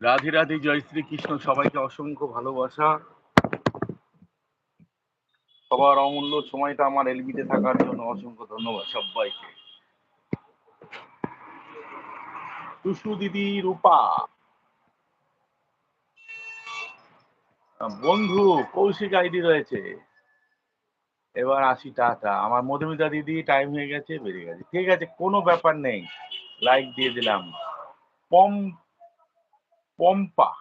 রাধে রাধে, জয় শ্রী কৃষ্ণ সবাইকে অসংখ্য ভালোবাসা। সবার অমূল্য সময়টা আমার এলবিতে থাকার জন্য অসংখ্য ধন্যবাদ সবাইকে। টুসু দিদি, রূপা। বন্ধু, কৌশিক আইডি রয়েছে। এবার আসি টাটা। আমার মধুমিতা দিদি টাইম হয়ে গেছে, বেরিয়ে গেছে। ঠিক আছে, কোনো ব্যাপার নেই। লাইক দিয়ে দিলাম। পম, পম্পা।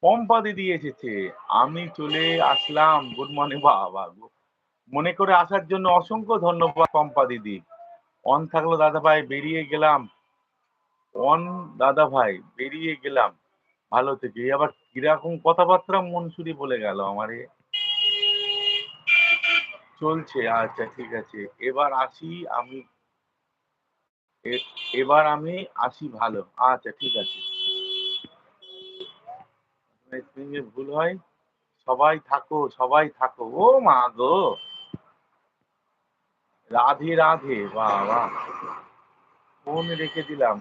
পম্পা দিদি এসেছে। আমি চলে আসলাম। গুড মর্নিং বাবা মনে করে আসার জন্য অসংখ্য ধন্যবাদ পম্পা দিদি। অন থাকল দাদা ভাই, বেরিয়ে গেলাম। অন দাদা ভাই, বেরিয়ে গেলাম। ভালো থেকে। আবার কীরকম কথাবার্তা মনসুরি বলে গেল আমারে। চলছে আচ্ছা ঠিক আছে। এবার আসি আমি এবার আমি আসি ভালো আচ্ছা ঠিক আছে। ভুল হয়, সবাই থাকো সবাই থাকো, ও মা গো। রাধে রাধে, বাবা। ফোন রেখে দিলাম,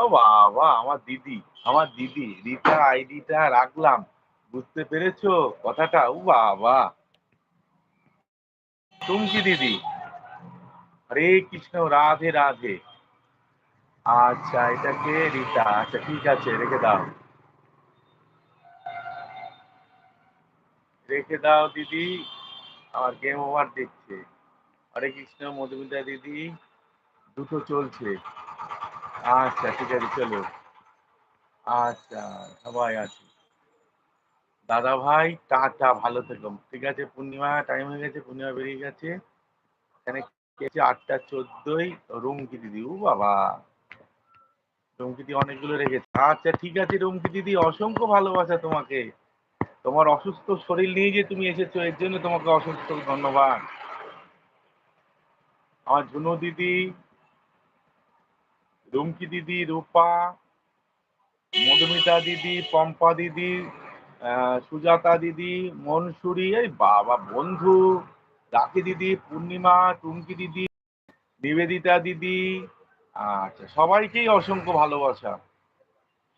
ও বাবা, আমার দিদি আমার দিদি রিতা আইডিটা রাখলাম, বুঝতে পেরেছ কথাটা? ও বাবা। টুমকি দিদি হরে কৃষ্ণ রাধে রাধে আচ্ছা এটাকে রিতা আচ্ছা ঠিক আছে রেখে দাও রেখে দাও দিদি আমার গেম ওভার দেখছে হরে কৃষ্ণ মধুমিতা দিদি দুটো চলছে আচ্ছা ঠিক আছে চলো আচ্ছা সবাই আছে দাদা ভাই, টাটা, ভালো থেকো। ঠিক আছে, পূর্ণিমা টাইম হয়ে গেছে, পূর্ণিমা বেরিয়ে গেছে। এখানে আটটা চোদ্দই। রুমকি দিদি, ও বাবা। রুমকি দিদি অনেকগুলো রেখেছে। আচ্ছা ঠিক আছে, রুমকি দিদি, অসংখ্য ভালোবাসা তোমাকে। তোমার অসুস্থ শরীর নিয়ে যে তুমি এসেছ, এর জন্য তোমাকে অসুস্থ ধন্যবাদ। আমার ঝুনু দিদি, রুমকি দিদি, রূপা, মধুমিতা দিদি, পম্পা দিদি সুজাতা দিদি, মনসুরি, এই বাবা বন্ধু, রাখি দিদি, পূর্ণিমা টুমকি দিদি, নিবেদিতা দিদি আচ্ছা সবাইকেই অসংখ্য ভালোবাসা।